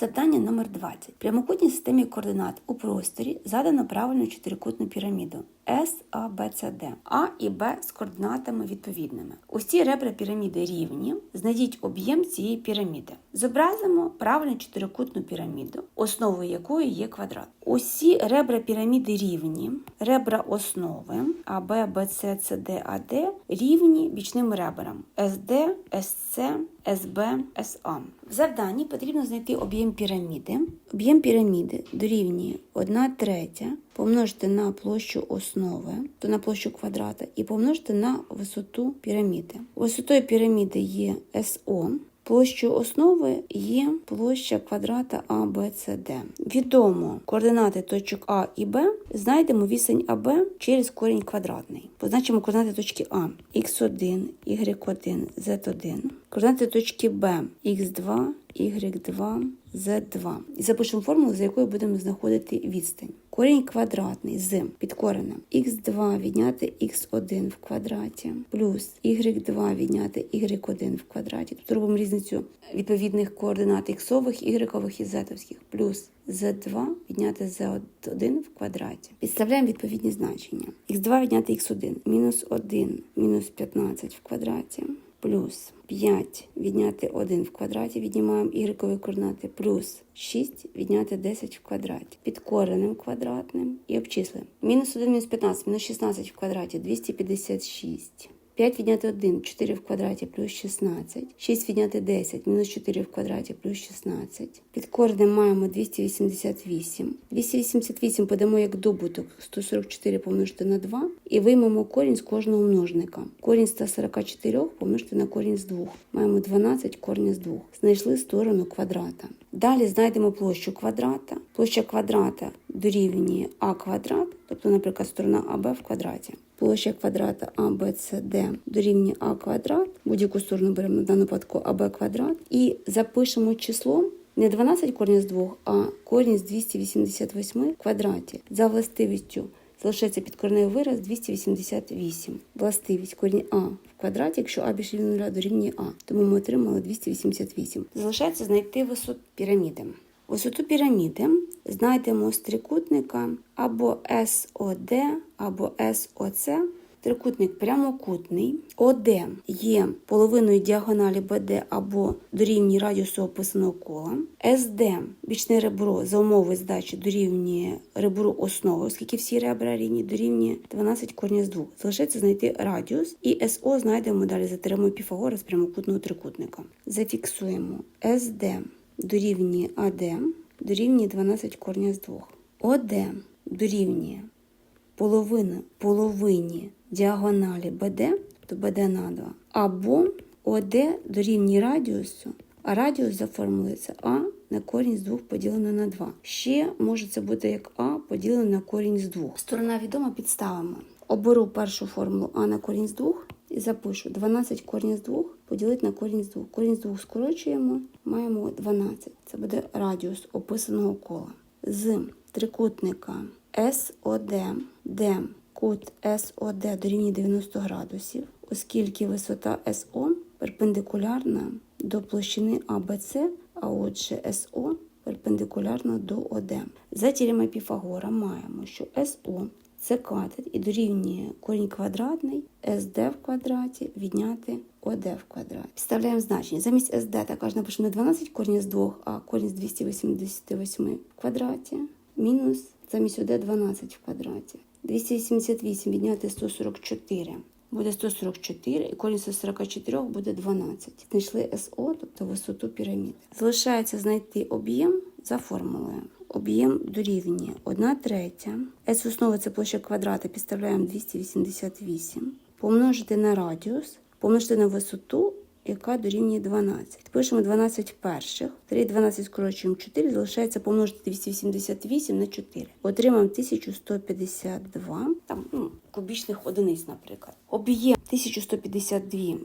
Завдання номер 20. В прямокутній системі координат у просторі задано правильну чотирикутну піраміду S, A, B, C, D. А і Б з координатами відповідними. Усі ребра піраміди рівні. Знайдіть об'єм цієї піраміди. Зобразимо правильну чотирикутну піраміду, основою якої є квадрат. Усі ребра піраміди рівні, ребра основи А, Б, Б, С, С, Д, А, Д рівні бічним ребрам СД, СЦ, СБ, СА. В завданні потрібно знайти об'єм піраміди. Об'єм піраміди дорівнює 1 третя помножити на площу основи, то на площу квадрата, і помножити на висоту піраміди. Висотою піраміди є СО. Площою основи є площа квадрата Д. Відомо координати точок А і Б. Знайдемо вісень АБ через корінь квадратний. Позначимо координати точки А х1, y1, z1. Координати точки Б х2, y2, z2. І запишемо формулу, за якою будемо знаходити відстань. Корінь квадратний з підкореним х2 відняти х1 в квадраті, плюс y2 відняти y1 в квадраті. Тут робимо різницю відповідних координат іксових, ігрекових і зетовських, плюс z2 відняти z1 в квадраті. Підставляємо відповідні значення. х2 відняти х1, мінус 1, мінус 15 в квадраті, плюс 5 відняти 1 в квадраті, віднімаємо ігрикові координати, плюс 6 відняти 10 в квадраті. Під коренем квадратним і обчислимо. Мінус 1 мінус 15, мінус 16 в квадраті, 256. 5 відняти 1, 4 в квадраті плюс 16. 6 відняти 10, мінус 4 в квадраті плюс 16. Під коренем маємо 288. 288 подамо як добуток 144 помножити на 2 і виймемо корінь з кожного множника. Корінь 144 помножити на корінь з 2. Маємо 12 корня з 2. Знайшли сторону квадрата. Далі знайдемо площу квадрата. Площа квадрата дорівнює а квадрат, тобто, наприклад, сторона АБ в квадраті. Площа квадрата Д дорівнює А квадрат. Будь-яку сторону беремо на даному випадку АБ квадрат. І запишемо число не 12 корінь з 2, а корінь з 288 в квадраті. За властивістю залишається підкорний вираз 288. Властивість корінь А в квадраті, якщо А більше рівно 0 дорівнює А. Тому ми отримали 288. Залишається знайти висоту піраміди. Висоту піраміди знайдемо з трикутника або СОД, або СОЦ. Трикутник прямокутний. ОД є половиною діагоналі БД або дорівнює радіусу описаного кола. СД бічне ребро за умови здачі дорівнює ребру основи, оскільки всі ребра рівні, дорівнює 12 корня з 2. Залишається знайти радіус. І СО знайдемо далі за теоремою Піфагора з прямокутного трикутника. Зафіксуємо СД дорівнює АД, дорівнює 12 корня з 2. ОД дорівнює половина, половині діагоналі БД, то БД на 2, або ОД дорівнює радіусу, а радіус заформулюється А на корінь з 2 поділено на 2. Ще може це бути як А поділено на корінь з 2. Сторона відома підставимо. Оберу першу формулу А на корінь з 2 і запишу 12 корінь з 2 поділити на корінь з 2. Корінь з 2 скорочуємо, маємо 12. Це буде радіус описаного кола. З трикутника СОД, де кут СОД дорівнює 90 градусів, оскільки висота СО перпендикулярна до площини АБЦ, а отже СО перпендикулярна до ОД. За теоремою Піфагора маємо, що СО це катет і дорівнює корінь квадратний СД в квадраті відняти ОД в квадраті. Підставляємо значення. Замість СД також напишемо не 12 корінь з 2, а корінь з 288 в квадраті мінус замість ОД 12 в квадраті. 288 відняти 144 буде 144, і корінь 144 буде 12. Знайшли СО, тобто висоту піраміди. Залишається знайти об'єм за формулою. Об'єм дорівнює 1 третя. С основи це площа квадрата, підставляємо 288. Помножити на радіус, помножити на висоту, яка дорівнює 12. Пишемо 12 перших. 3 12 скорочуємо 4, залишається помножити 288 на 4. Отримаємо 1152 там, ну, кубічних одиниць, наприклад. Об'єм 1152